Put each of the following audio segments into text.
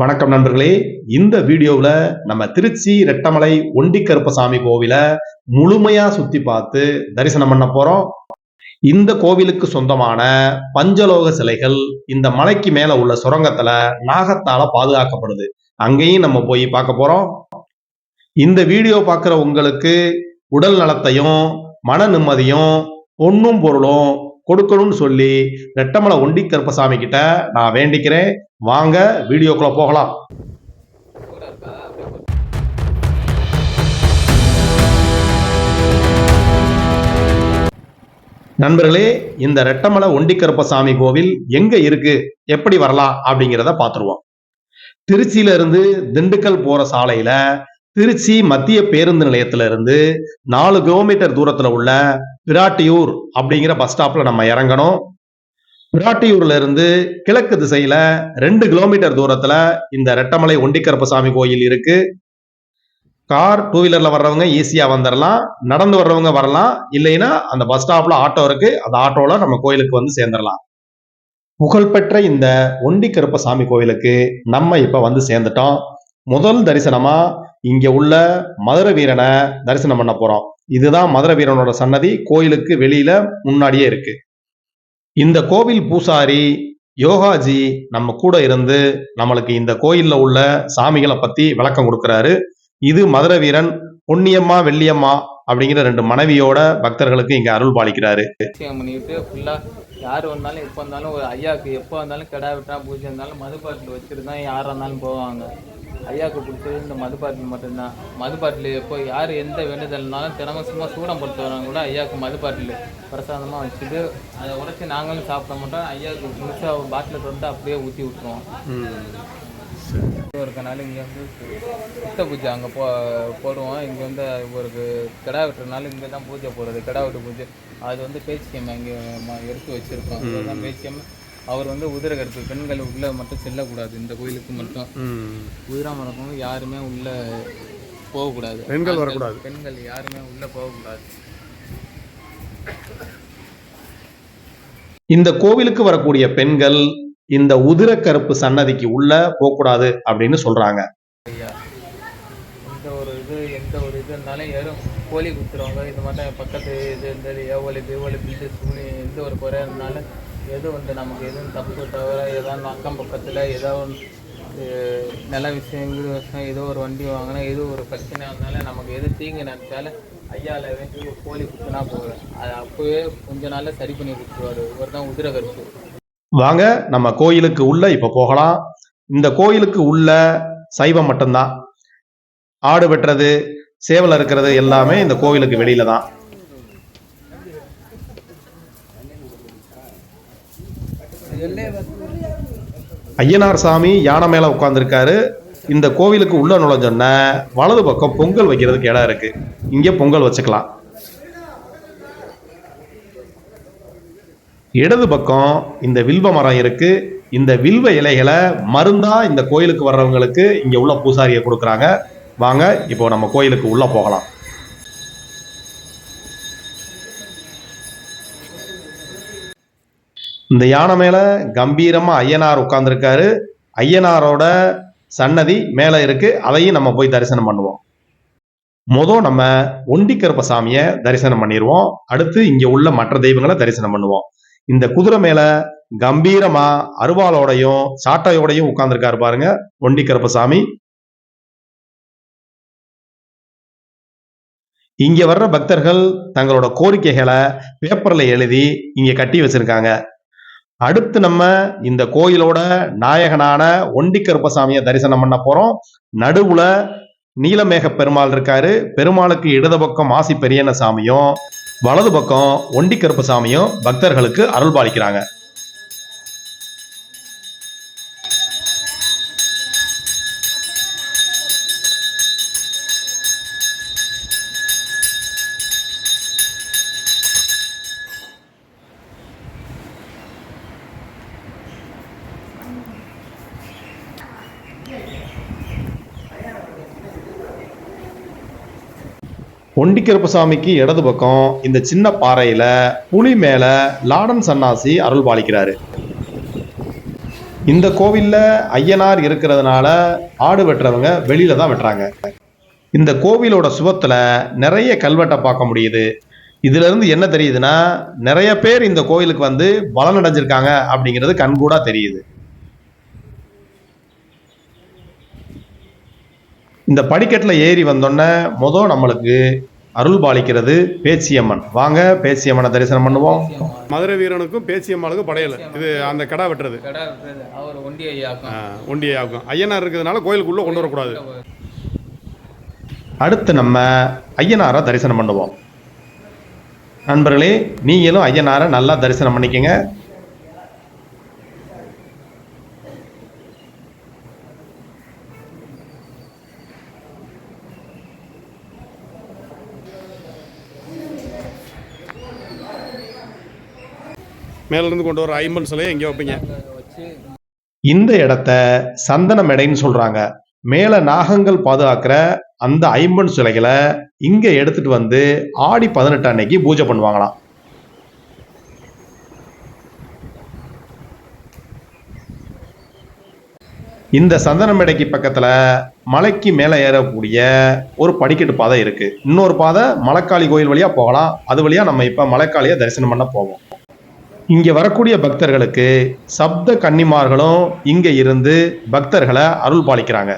வணக்கம் நண்பர்களே. இந்த வீடியோவில் நம்ம திருச்சி ரெட்டமலை ஒண்டிக்கருப்பசாமி கோவிலை முழுமையா சுத்தி பார்த்து தரிசனம் பண்ண போறோம். இந்த கோவிலுக்கு சொந்தமான பஞ்சலோக சிலைகள் இந்த மலைக்கு மேல உள்ள சுரங்கத்துல நாகத்தால பாதுகாக்கப்படுது. அங்கேயும் நம்ம போய் பார்க்க போறோம். இந்த வீடியோ பார்க்குற உங்களுக்கு உடல் நலத்தையும் மன நிம்மதியும் பொண்ணும் பொருளும் கொடுக்கணும்னு சொல்லி ரெட்டமலை ஒண்டி கருப்பசாமி கிட்ட நான் வேண்டிக்கிறேன். வாங்க வீடியோக்குள்ள போகலாம். நண்பர்களே இந்த ரெட்டமலை ஒண்டிக்கருப்பசாமி கோவில் எங்க இருக்கு? எப்படி வரலாம்? அப்படிங்கிறத பார்த்துருவோம். திருச்சியில இருந்து திண்டுக்கல் போற சாலையில திருச்சி மத்திய பேருந்து நிலையத்துல இருந்து நாலு கிலோமீட்டர் தூரத்துல உள்ள பிராட்டியூர் அப்படிங்கிற பஸ் ஸ்டாப்ல நம்ம இறங்கணும். பிராட்டியூர்ல இருந்து கிழக்கு திசையில ரெண்டு கிலோமீட்டர் தூரத்துல இந்த ரெட்டமலை ஒண்டிக்கருப்பசாமி கோயில் இருக்கு. கார் டூ வீலர்ல வர்றவங்க ஈஸியா வந்துடலாம் நடந்து வர்றவங்க வரலாம். இல்லைன்னா அந்த பஸ் ஸ்டாப்ல ஆட்டோ இருக்கு. அந்த ஆட்டோல நம்ம கோயிலுக்கு வந்து சேர்ந்துடலாம் புகழ்பெற்ற இந்த ஒண்டி கருப்பசாமி கோயிலுக்கு நம்ம இப்ப வந்து சேர்ந்துட்டோம். முதல் தரிசனமா இங்க உள்ள மதுர வீரனை தரிசனம் பண்ண போறோம். இதுதான் மதுர வீரனோட சன்னதி. கோயிலுக்கு வெளியில முன்னாடியே இருக்கு. இந்த கோவில் பூசாரி யோகாஜி நம்ம கூட இருந்து நம்மளுக்கு இந்த கோயில்ல உள்ள சாமிகளை பத்தி விளக்கம் கொடுக்கிறாரு. இது மதுர வீரன் பொன்னியம்மா வெள்ளியம்மா அப்படிங்கிற ரெண்டு மனைவியோட பக்தர்களுக்கு இங்க அருள் பாலிக்கிறாரு. பூஜ்யம் பண்ணிட்டு ஃபுல்லாக யார் வந்தாலும் எப்போ வந்தாலும் ஒரு ஐயாவுக்கு எப்போ வந்தாலும் கிடா வெட்டா பூஜை இருந்தாலும் மது பாட்டில் வச்சுட்டு தான் யாராக இருந்தாலும் போவாங்க. ஐயாவுக்கு பிடிச்சது இந்த மது பாட்டில் மட்டும்தான். மது பாட்டில் எப்போ யார் எந்த வேண்டுதல்னாலும் தினமும் சும்மா சூடம் படுத்து வரவங்க கூட ஐயாவுக்கு மது பாட்டில் பிரசாதமாக வச்சுட்டு அதை உடச்சி நாங்களும் சாப்பிட மாட்டோம் ஐயாவுக்கு முழுசாக பாட்டில் தொட்டு அப்படியே ஊற்றி விட்டுருவோம். இருக்கனால இங்கே வந்து சித்த பூஜை அங்கே போ போடுவோம். இங்கே வந்து ஒரு கிடா வெட்டுறதுனால இங்கே தான் பூஜை போடுறது கிடா வெட்டு பூஜை. அது வந்து பேச்சியம்மா இங்கே எடுத்து வச்சுருக்கோம். அதுதான் பேச்சியம்மா. அவர் வந்து உதிர கருப்பு பெண்கள் உள்ளே மட்டும் செல்லக்கூடாது. இந்த கோயிலுக்கு மட்டும். உதிராம இருக்கவங்க யாருமே உள்ளே போகக்கூடாது. பெண்கள் வரக்கூடாது. பெண்கள் யாருமே உள்ளே போகக்கூடாது. இந்த கோவிலுக்கு வரக்கூடிய பெண்கள் இந்த உதிர கருப்பு சன்னதிக்கு உள்ள போகக்கூடாது அப்படின்னு சொல்றாங்க. எந்த ஒரு இது எந்த ஒரு இது இருந்தாலும் யாரும் கோழி குத்துறவங்க இது மாதிரி பக்கத்து இது இந்த ஏவலி பேவலி பில்லு சூனி எந்த ஒரு குறை இருந்தாலும் எது வந்து நமக்கு எதுவும் தப்பு தவிர ஏதாவது அக்கம் பக்கத்தில் ஏதோ ஒன்று நில விஷயம் வீடு விஷயம் ஏதோ ஒரு வண்டி வாங்கினா ஏதோ ஒரு பிரச்சனை இருந்தாலும் நமக்கு எது தீங்கு நினச்சாலும் ஐயாவில் வேண்டி கோழி குத்துனா போகிறேன் அது அப்போவே கொஞ்ச நாளில் சரி பண்ணி கொடுத்துருவாரு. இவர் தான் உதிர கருப்பு வாங்க நம்ம கோயிலுக்கு உள்ள இப்போ போகலாம். இந்த கோயிலுக்கு உள்ள சைவம் மட்டும்தான். ஆடு வெட்டுறது சேவல் இருக்கிறது எல்லாமே இந்த கோவிலுக்கு வெளியில தான். ஐயனார் சாமி யானை மேலே உட்காந்துருக்காரு இந்த கோவிலுக்கு உள்ள நுழைஞ்சோன்ன வலது பக்கம் பொங்கல் வைக்கிறதுக்கு இடம் இருக்கு. இங்கே பொங்கல் வச்சுக்கலாம். இடது பக்கம் இந்த வில்வ மரம் இருக்கு. இந்த வில்வ இலைகளை மருந்தா இந்த கோயிலுக்கு வர்றவங்களுக்கு இங்கே உள்ள பூசாரியை கொடுக்குறாங்க. வாங்க இப்போ நம்ம கோயிலுக்கு உள்ளே போகலாம். இந்த யானை மேல கம்பீரமா ஐயனார் உட்கார்ந்திருக்காரு. ஐயனாரோட சன்னதி மேலே இருக்கு. அதையும் நம்ம போய் தரிசனம் பண்ணுவோம். மொதல் நம்ம ஒண்டிக்கருப்ப சாமியை தரிசனம் பண்ணிடுவோம் அடுத்து இங்க உள்ள மற்ற தெய்வங்களை தரிசனம் பண்ணுவோம். இந்த குதிரை மேல கம்பீரமா அருவாளோடையும் சாட்டையோடையும் உட்காந்துருக்காரு பாருங்க ஒண்டிக்கருப்ப சாமி. இங்க வர்ற பக்தர்கள் தங்களோட கோரிக்கைகளை பேப்பர்ல எழுதி இங்க கட்டி வச்சிருக்காங்க. அடுத்து நம்ம இந்த கோயிலோட நாயகனான ஒண்டிக்கருப்பசாமியை தரிசனம் பண்ண போறோம். நடுவுல நீலமேக பெருமாள் இருக்காரு. பெருமாளுக்கு இடது பக்கம் மாசி பெரியண்ண சாமியும் வலது பக்கம் ஒண்டிக்கருப்பு சாமியும் பக்தர்களுக்கு அருள் பாலிக்கிறாங்க ஒண்டிக்கருப்பு சாமிக்கு இடது பக்கம் இந்த சின்ன பாறையில புலி மேல லாடன் சன்னாசி அருள் பாலிக்கிறாரு இந்த கோவில்ல ஐயனார் இருக்கிறதுனால ஆடு வெட்டுறவங்க வெளியில தான் வெட்டுறாங்க. இந்த கோவிலோட சுவத்துல நிறைய கல்வெட்டை பார்க்க முடியுது. இதுல இருந்து என்ன தெரியுதுன்னா நிறைய பேர் இந்த கோயிலுக்கு வந்து பலனடைஞ்சிருக்காங்க அப்படிங்கிறது கண்கூடா தெரியுது. இந்த படிக்கட்டுல ஏறி வந்தோன்னே மொதல் நம்மளுக்கு அருள் பாலிக்கிறது பேச்சியம்மன். வாங்க பேச்சியம்மனை தரிசனம் பண்ணுவோம். மதுரை வீரனுக்கும் பேச்சியம்மாளுக்கும் படையல். இது அந்த கடா வெட்டுறது. அவர் ஒண்டியை ஆகும் ஐயனார் இருக்கிறதுனால கோயிலுக்குள்ளே கொண்டு வரக்கூடாது. அடுத்து நம்ம ஐயனாரை தரிசனம் பண்ணுவோம். நண்பர்களே நீங்களும் ஐயனாரை நல்லா தரிசனம் பண்ணிக்கங்க. மேலேருந்து கொண்டு வர ஐம்பன் சிலையை எங்கே வைப்பீங்க? இந்த இடத்த சந்தன மேடைன்னு சொல்றாங்க. மேல நாகங்கள் பாதுகாக்கிற அந்த ஐம்பன் சிலைகளை இங்க எடுத்துட்டு வந்து ஆடி பதினெட்டு அன்னைக்கு பூஜை பண்ணுவாங்களாம். இந்த சந்தன மேடைக்கு பக்கத்துல மலைக்கு மேல ஏறக்கூடிய ஒரு படிக்கட்டு பாதை இருக்கு. இன்னொரு பாதை மலைக்காளி கோயில் வழியா போகலாம். அது வழியா நம்ம இப்ப மலைக்காளியை தரிசனம் பண்ண போவோம். இங்க வரக்கூடிய பக்தர்களுக்கு சப்த கன்னிமார்களும் இங்க இருந்து பக்தர்களை அருள் பாலிக்கிறாங்க.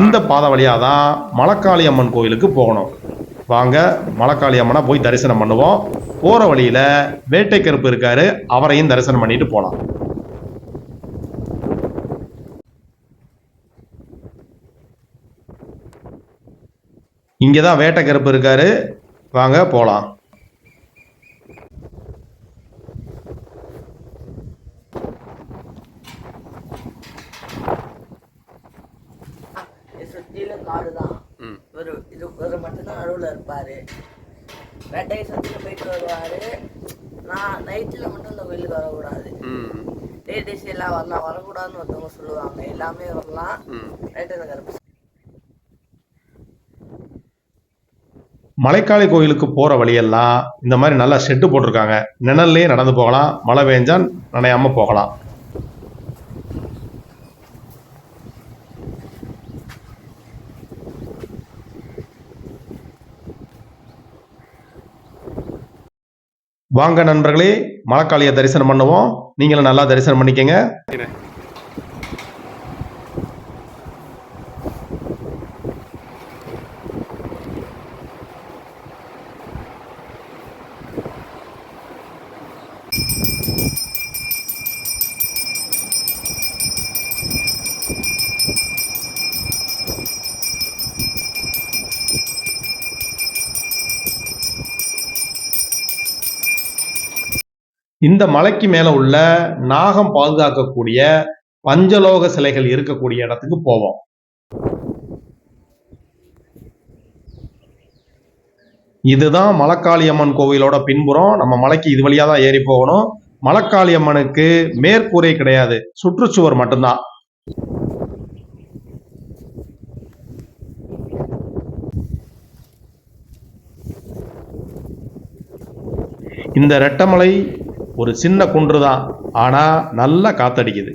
இந்த பாதை வழியா தான் மலக்காளி அம்மன் கோயிலுக்கு போகணும். வாங்க மலக்காளி அம்மனை போய் தரிசனம் பண்ணுவோம். போற வழியில வேட்டை கருப்பு இருக்காரு அவரையும் தரிசனம் பண்ணிட்டு போலாம் இங்கதான் வேட்டை கருப்பு இருக்காரு. வாங்க போலாம். இது சுற்றிலும் காடு தான். இவர் இது இவர் மட்டும்தான் நடுவில் இருப்பார். வேட்டையை சுற்றில போயிட்டு வருவார். நான் நைட்டில் மட்டும் இந்த கோயிலுக்கு வரக்கூடாது. ம். டே டேஸ் எல்லாம் வரலாம் வரக்கூடாதுன்னு ஒருத்தவங்க சொல்லுவாங்க. எல்லாமே வரலாம். ம். ரைட்டு இந்த மலைக்காளி கோயிலுக்கு போகிற வழியெல்லாம் இந்த மாதிரி நல்லா ஷெட்டு போட்டிருக்காங்க. நிழல்லையே நடந்து போகலாம். மழை பெஞ்சா நனையாம போகலாம். வாங்க நண்பர்களே மழைக்காளியை தரிசனம் பண்ணுவோம். நீங்களும் நல்லா தரிசனம் பண்ணிக்கங்க. இந்த மலைக்கு மேல உள்ள நாகம் பாதுகாக்கக்கூடிய பஞ்சலோக சிலைகள் இருக்கக்கூடிய இடத்துக்கு போவோம். இதுதான் மலக்காளி அம்மன் கோவிலோட பின்புறம். நம்ம மலைக்கு இது வழியா தான் ஏறி போகணும். மலக்காளியம்மனுக்கு மேற்கூரை கிடையாது. சுற்றுச்சுவர் மட்டும்தான். இந்த ரெட்டமலை ஒரு சின்ன குன்று தான். ஆனா நல்லா காத்தடிக்குது.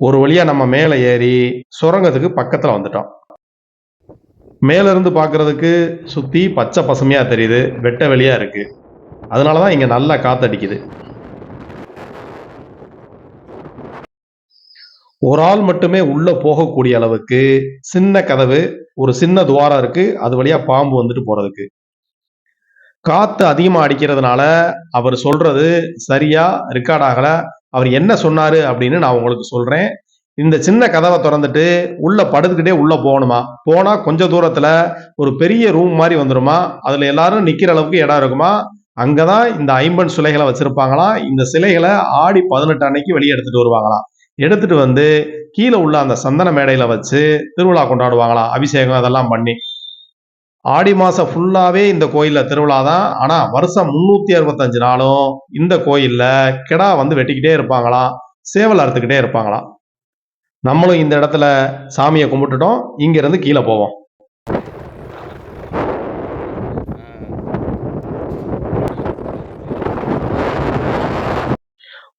ஒரு வழியா நம்ம மேலே ஏறி சுரங்கத்துக்கு பக்கத்துல வந்துட்டோம். மேல இருந்து சுற்றி சுத்தி பச்சை பசுமையா தெரியுது வெட்ட வெளியா இருக்கு. அதனாலதான் இங்க நல்லா காற்றடிக்குது ஒரு ஆள் மட்டுமே உள்ள போகக்கூடிய அளவுக்கு சின்ன கதவு ஒரு சின்ன துவாரம் இருக்கு. அது வழியா பாம்பு வந்துட்டு போறதுக்கு. காத்து அதிகமா அடிக்கிறதுனால அவர் சொல்றது சரியா ரெக்கார்ட் ஆகல. அவர் என்ன சொன்னாரு அப்படின்னு நான் உங்களுக்கு சொல்றேன். இந்த சின்ன கதவை திறந்துட்டு உள்ள படுத்துக்கிட்டே உள்ள போகணுமா? போனா கொஞ்ச தூரத்துல ஒரு பெரிய ரூம் மாதிரி வந்துருமா? அதுல எல்லாரும் நிக்கிற அளவுக்கு இடம் இருக்குமா? அங்கதான் இந்த ஐம்பன் சிலைகளை வச்சிருப்பாங்களாம் இந்த சிலைகளை ஆடி பதினெட்டு அன்னைக்கு வெளியே எடுத்துட்டு வருவாங்களாம் எடுத்துட்டு வந்து கீழே உள்ள அந்த சந்தன மேடையில வச்சு திருவிழா கொண்டாடுவாங்களாம் அபிஷேகம் அதெல்லாம் பண்ணி. ஆடி மாசம் ஃபுல்லாவே இந்த கோயில்ல திருவிழா தான். ஆனா வருஷம் முன்னூத்தி அறுபத்தஞ்சு நாளும் இந்த கோயில்ல கிடா வந்து வெட்டிக்கிட்டே இருப்பாங்களாம் சேவல் அறுத்துக்கிட்டே இருப்பாங்களாம் நம்மளும் இந்த இடத்துல சாமியை கும்பிட்டுட்டோம். இங்கேருந்து கீழே போவோம்.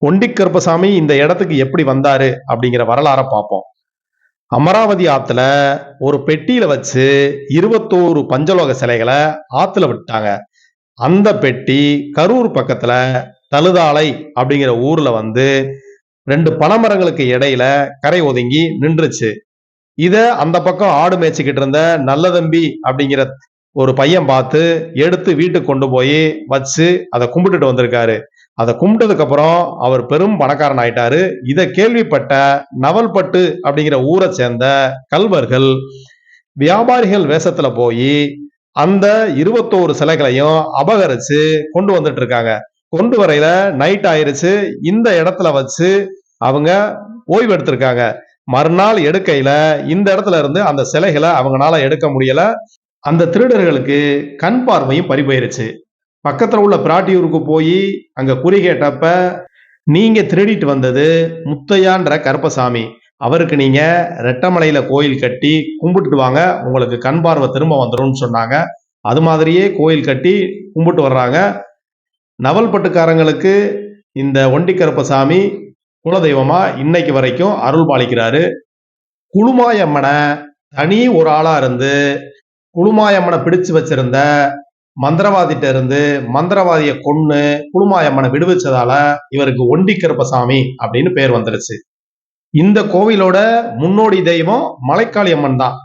ஒண்டிக்கருப்பசாமி இந்த இடத்துக்கு எப்படி வந்தாரு அப்படிங்கிற வரலாறை பார்ப்போம். அமராவதி ஆத்துல ஒரு பெட்டியில வச்சு இருபத்தோரு பஞ்சலோக சிலைகளை ஆத்துல விட்டாங்க. அந்த பெட்டி கரூர் பக்கத்துல தழுதாலை அப்படிங்கிற ஊர்ல வந்து ரெண்டு பனைமரங்களுக்கு இடையில கரை ஒதுங்கி நின்றுச்சு. இத அந்த பக்கம் ஆடு மேய்ச்சிக்கிட்டு இருந்த நல்லதம்பி அப்படிங்கிற ஒரு பையன் பார்த்து எடுத்து வீட்டுக்கு கொண்டு போய் வச்சு அதை கும்பிட்டுட்டு வந்திருக்காரு. அதை கும்பிட்டதுக்கப்புறம் அவர் பெரும் பணக்காரன் ஆயிட்டாரு. இதை கேள்விப்பட்ட நவல்பட்டு அப்படிங்கிற ஊரை சேர்ந்த கல்வர்கள் வியாபாரிகள் வேஷத்துல போய் அந்த இருபத்தோரு சிலைகளையும் அபகரிச்சு கொண்டு வந்துட்டு இருக்காங்க. கொண்டு வரையில நைட் ஆயிருச்சு. இந்த இடத்துல வச்சு அவங்க ஓய்வு எடுத்திருக்காங்க. மறுநாள் எடுக்கையில இந்த இடத்துல இருந்து அந்த சிலைகளை அவங்களால எடுக்க முடியல. அந்த திருடர்களுக்கு கண் பார்வையும் பறிபோயிருச்சு. பக்கத்தில் உள்ள பிராட்டியூருக்கு போய் அங்கே குறி கேட்டப்ப நீங்கள் திருடிட்டு வந்தது முத்தையான்ற கருப்பசாமி. அவருக்கு நீங்கள் ரெட்டமலையில் கோயில் கட்டி கும்பிட்டுட்டு வாங்க. உங்களுக்கு கண் பார்வை திரும்ப வந்துரும்னு சொன்னாங்க. அது மாதிரியே கோயில் கட்டி கும்பிட்டு வர்றாங்க. நவல்பட்டுக்காரங்களுக்கு இந்த ஒண்டி கருப்பசாமி குலதெய்வமாக இன்னைக்கு வரைக்கும் அருள் பாலிக்கிறாரு. குழுமாயம்மனை தனி ஒரு ஆளாக இருந்து குழுமாயம்மனை பிடிச்சு வச்சிருந்த மந்திரவாதிட்ட இருந்து மந்திரவாதியை கொன்னு குளுமாயம்மனை விடுவிச்சதால இவருக்கு ஒண்டி கருப்பசாமி அப்படின்னு பேர் வந்துருச்சு. இந்த கோவிலோட முன்னோடி தெய்வம் மலைக்காளி அம்மன் தான்.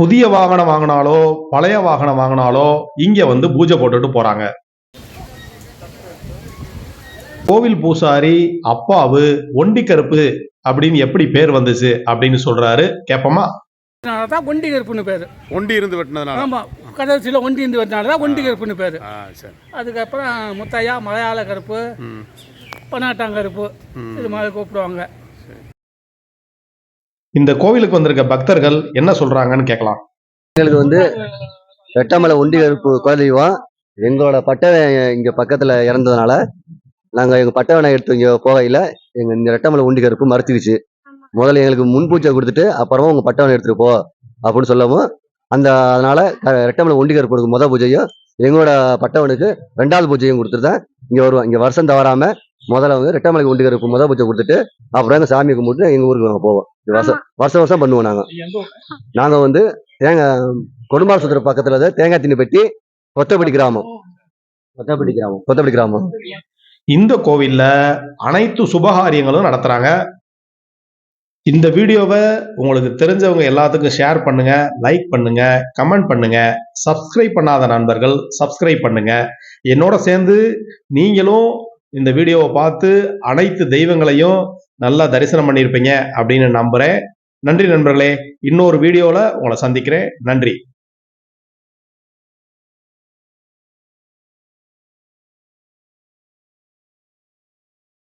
புதிய வாகனம் வாங்கினாலோ பழைய வாகனம் வாங்கினாலோ இங்க வந்து பூஜை போட்டுட்டு போறாங்க. கோவில் பூசாரி அப்பாவு ஒண்டி கருப்பு அப்படின்னு எப்படி பேர் வந்துச்சு அப்படின்னு சொல்றாரு. கேப்பமா? ஒண்டி கருப்புன்னு பேர். ஒண்டி இருந்து வெட்டினதுனால. கடைசியில் ஒண்டி இருந்து வரனால தான் ஒண்டி கருப்புன்னு பேர். அதுக்கப்புறம் முத்தையா மலையாள கருப்பு பனாட்டாங்கருப்பு இது மாதிரி கூப்பிடுவாங்க. இந்த கோவிலுக்கு வந்திருக்க பக்தர்கள் என்ன சொல்றாங்கன்னு கேட்கலாம். எங்களுக்கு வந்து வெட்டமலை ஒண்டி கருப்பு குலதெய்வம் எங்களோட பட்டவன் இங்கே பக்கத்தில் இறந்ததுனால நாங்கள் எங்கள் பட்டவனை எடுத்து இங்கே போகையில் எங்கள் இந்த ரெட்டமலை ஒண்டி கருப்பு மறுத்துக்குச்சு. முதல்ல எங்களுக்கு முன் பூஜை கொடுத்துட்டு அப்புறமா உங்கள் பட்டவனை எடுத்துகிட்டு போ அப்படின்னு சொல்லவும் அந்த அதனால ரெட்டமலை ஒண்டி கருப்புக்கு முத பூஜையும் எங்களோட பட்டவனுக்கு ரெண்டாவது பூஜையும் கொடுத்துட்டு தான் இங்கே வருவோம் இங்கே வருஷம் தவறாமல் முதல்ல வந்து ரெட்டமலை ஒண்டி கருப்பு முத பூஜை கொடுத்துட்டு அப்புறம் எங்கள் சாமி கும்பிட்டு எங்கள் ஊருக்கு நாங்கள் போவோம். இது வருஷம் வருஷம் வருஷம் பண்ணுவோம் நாங்கள் நாங்கள் வந்து தேங்காய் கொடும்பாசுத்திர பக்கத்துல தான் தேங்காய் தின்னு பெட்டி கொத்தப்பட்டி கிராமம். கொத்தப்பட்டி கிராமம். கொத்தப்பட்டி கிராமம். இந்த கோவில்ல அனைத்து சுபகாரியங்களும் நடத்துறாங்க. இந்த வீடியோவை உங்களுக்கு தெரிஞ்சவங்க எல்லாத்துக்கும் ஷேர் பண்ணுங்க லைக் பண்ணுங்க கமெண்ட் பண்ணுங்க. சப்ஸ்கிரைப் பண்ணாத நண்பர்கள் சப்ஸ்கிரைப் பண்ணுங்க. என்னோட சேர்ந்து நீங்களும் இந்த வீடியோவை பார்த்து அனைத்து தெய்வங்களையும் நல்லா தரிசனம் பண்ணியிருப்பீங்க அப்படின்னு நம்புறேன். நன்றி நண்பர்களே இன்னொரு வீடியோவில் உங்களை சந்திக்கிறேன். நன்றி.